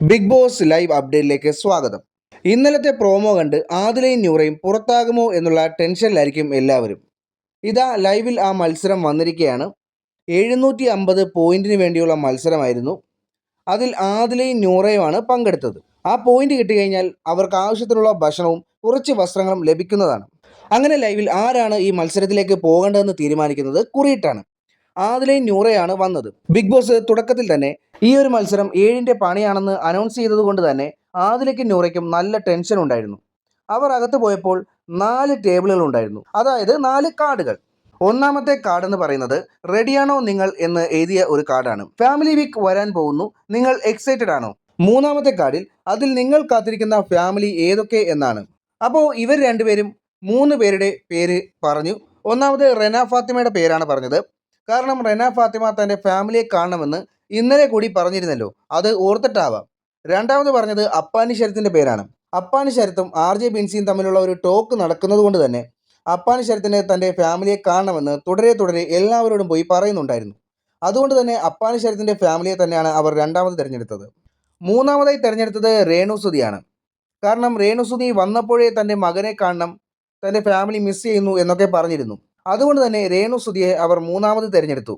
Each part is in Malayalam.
ബിഗ് ബോസ് ലൈവ് അപ്ഡേറ്റിലേക്ക് സ്വാഗതം. ഇന്നലത്തെ പ്രോമോ കണ്ട് ആദിലയും ന്യൂറയും പുറത്താകുമോ എന്നുള്ള ടെൻഷനിലായിരിക്കും എല്ലാവരും. ഇതാ ലൈവിൽ ആ മത്സരം വന്നിരിക്കുകയാണ് എഴുന്നൂറ്റി അമ്പത് പോയിന്റിന് വേണ്ടിയുള്ള മത്സരമായിരുന്നു. അതിൽ ആദിലയും ന്യൂറയുമാണ് പങ്കെടുത്തത്. ആ പോയിന്റ് കിട്ടിക്കഴിഞ്ഞാൽ അവർക്ക് ആവശ്യത്തിനുള്ള ഭക്ഷണവും കുറച്ച് വസ്ത്രങ്ങളും ലഭിക്കുന്നതാണ്. അങ്ങനെ ലൈവിൽ ആരാണ് ഈ മത്സരത്തിലേക്ക് പോകേണ്ടതെന്ന് തീരുമാനിക്കുന്നത് കുറിയിട്ടാണ്. ആദിലയും ന്യൂറയാണ് വന്നത്. ബിഗ് ബോസ് തുടക്കത്തിൽ തന്നെ ഈ ഒരു മത്സരം ഏഴിന്റെ പണിയാണെന്ന് അനൗൺസ് ചെയ്തതുകൊണ്ട് തന്നെ ആദിലയ്ക്കും ന്യൂറയ്ക്കും നല്ല ടെൻഷൻ ഉണ്ടായിരുന്നു. അവർ അകത്ത് പോയപ്പോൾ നാല് ടേബിളുകൾ ഉണ്ടായിരുന്നു. അതായത് നാല് കാർഡുകൾ. ഒന്നാമത്തെ കാർഡ് എന്ന് പറയുന്നത് റെഡിയാണോ നിങ്ങൾ എന്ന് എഴുതിയ ഒരു കാർഡാണ് ഫാമിലി വീക്ക് വരാൻ പോകുന്നു. നിങ്ങൾ എക്സൈറ്റഡ് ആണോ? മൂന്നാമത്തെ കാർഡിൽ അതിൽ നിങ്ങൾ കാത്തിരിക്കുന്ന ഫാമിലി ഏതൊക്കെ എന്നാണ്. അപ്പോൾ ഇവർ രണ്ടുപേരും മൂന്ന് പേരുടെ പേര് പറഞ്ഞു. ഒന്നാമത് റെന ഫാത്തിമയുടെ പേരാണ് പറഞ്ഞത്. കാരണം റെന ഫാത്തിമ തന്റെ ഫാമിലിയെ കാണണമെന്ന് ഇന്നലെ കൂടി പറഞ്ഞിരുന്നല്ലോ. അത് ഓർത്തിട്ടാവാം. രണ്ടാമത് പറഞ്ഞത് അപ്പാനി ശരത്തിന്റെ പേരാണ്. അപ്പാനി ശരത്തും ആർ ജെ ബിൻസിയും തമ്മിലുള്ള ഒരു ടോക്ക് നടക്കുന്നത് കൊണ്ട് തന്നെ അപ്പാനി ശരത്തിന് തന്റെ ഫാമിലിയെ കാണണമെന്ന് തുടരെ തുടരെ എല്ലാവരോടും പോയി പറയുന്നുണ്ടായിരുന്നു. അതുകൊണ്ട് തന്നെ അപ്പാനി ശരത്തിന്റെ ഫാമിലിയെ തന്നെയാണ് അവർ രണ്ടാമത് തിരഞ്ഞെടുത്തത്. മൂന്നാമതായി തിരഞ്ഞെടുത്തത് രേണുസുതിയാണ് കാരണം രേണുസുതി വന്നപ്പോഴേ തന്റെ മകനെ കാണണം തന്റെ ഫാമിലി മിസ് ചെയ്യുന്നു എന്നൊക്കെ പറഞ്ഞിരുന്നു. അതുകൊണ്ട് തന്നെ രേണു സുധിയെ അവർ മൂന്നാമത് തിരഞ്ഞെടുത്തു.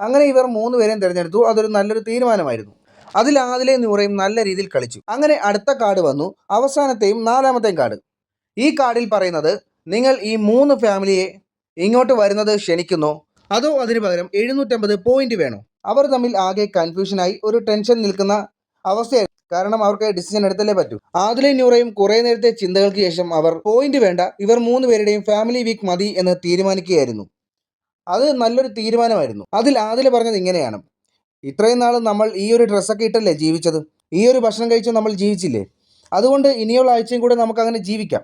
അങ്ങനെ ഇവർ മൂന്ന് പേരെയും തിരഞ്ഞെടുത്തു. അതൊരു നല്ലൊരു തീരുമാനമായിരുന്നു. അതിൽ ആദിലെ നൂറയും നല്ല രീതിയിൽ കളിച്ചു. അങ്ങനെ അടുത്ത കാർഡ് വന്നു. അവസാനത്തെയും നാലാമത്തെയും കാർഡ്. ഈ കാർഡിൽ പറയുന്നത് നിങ്ങൾ ഈ മൂന്ന് ഫാമിലിയെ ഇങ്ങോട്ട് വരുന്നത് ക്ഷണിക്കുന്നോ? അതോ അതിന് പകരം എഴുന്നൂറ്റമ്പത് പോയിന്റ് വേണോ? അവർ തമ്മിൽ ആകെ കൺഫ്യൂഷനായി ഒരു ടെൻഷൻ നിൽക്കുന്ന അവസ്ഥയായിരുന്നു. കാരണം അവർക്ക് ഡിസിഷൻ എടുത്തല്ലേ പറ്റൂ. ആദിലെ ന്യൂറയും കുറേ നേരത്തെ ചിന്തകൾക്ക് ശേഷം അവർ പോയിന്റ് വേണ്ട ഇവർ മൂന്ന് പേരുടെയും ഫാമിലി വീക്ക് മതി എന്ന് തീരുമാനിക്കുകയായിരുന്നു. അത് നല്ലൊരു തീരുമാനമായിരുന്നു. അതിൽ ആദില പറഞ്ഞത് ഇങ്ങനെയാണ്. ഇത്രയും നാൾ നമ്മൾ ഈ ഒരു ഡ്രസ്സൊക്കെ ഇട്ടല്ലേ ജീവിച്ചത്? ഈ ഒരു ഭക്ഷണം കഴിച്ച് നമ്മൾ ജീവിച്ചില്ലേ? അതുകൊണ്ട് ഇനിയുള്ള ആഴ്ചയും കൂടെ നമുക്ക് അങ്ങനെ ജീവിക്കാം.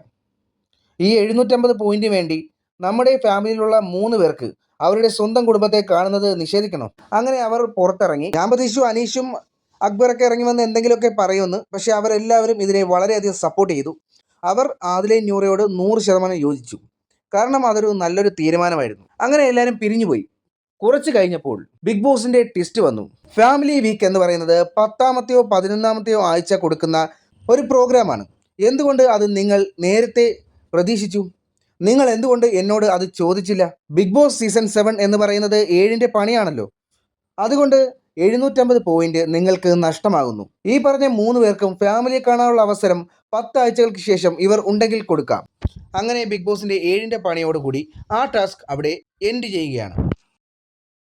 ഈ എഴുന്നൂറ്റമ്പത് പോയിന്റ് വേണ്ടി നമ്മുടെ ഫാമിലിയിലുള്ള മൂന്ന് പേർക്ക് അവരുടെ സ്വന്തം കുടുംബത്തെ കാണുന്നത് നിഷേധിക്കണം. അങ്ങനെ അവർ പുറത്തിറങ്ങി. ഞാൻ പ്രതീക്ഷിച്ചു അനീഷും അക്ബറൊക്കെ ഇറങ്ങി വന്ന് എന്തെങ്കിലുമൊക്കെ പറയുമെന്ന് പക്ഷേ അവരെല്ലാവരും ഇതിനെ വളരെയധികം സപ്പോർട്ട് ചെയ്തു. അവർ ആദിലെ ന്യൂറയോട് നൂറ് ശതമാനം യോജിച്ചു. കാരണം അതൊരു നല്ലൊരു തീരുമാനമായിരുന്നു. അങ്ങനെ എല്ലാവരും പിരിഞ്ഞുപോയി. കുറച്ച് കഴിഞ്ഞപ്പോൾ ബിഗ് ബോസിന്റെ ട്വിസ്റ്റ് വന്നു. ഫാമിലി വീക്ക് എന്ന് പറയുന്നത് പത്താമത്തെയോ പതിനൊന്നാമത്തെയോ ആഴ്ച കൊടുക്കുന്ന ഒരു പ്രോഗ്രാമാണ്. എന്തുകൊണ്ട് അത് നിങ്ങൾ നേരത്തെ പ്രതീക്ഷിച്ചു? നിങ്ങൾ എന്തുകൊണ്ട് എന്നോട് അത് ചോദിച്ചില്ല? ബിഗ് ബോസ് സീസൺ സെവൻ എന്ന് പറയുന്നത് ഏഴിന്റെ പണിയാണല്ലോ. അതുകൊണ്ട് എഴുന്നൂറ്റമ്പത് പോയിന്റ് നിങ്ങൾക്ക് നഷ്ടമാകുന്നു. ഈ പറഞ്ഞ മൂന്ന് പേർക്കും ഫാമിലിയെ കാണാനുള്ള അവസരം പത്താഴ്ചകൾക്ക് ശേഷം ഇവർ ഉണ്ടെങ്കിൽ കൊടുക്കാം. അങ്ങനെ ബിഗ് ബോസിന്റെ ഏഴിന്റെ പണിയോടുകൂടി ആ ടാസ്ക് അവിടെ എൻഡ് ചെയ്യുകയാണ്.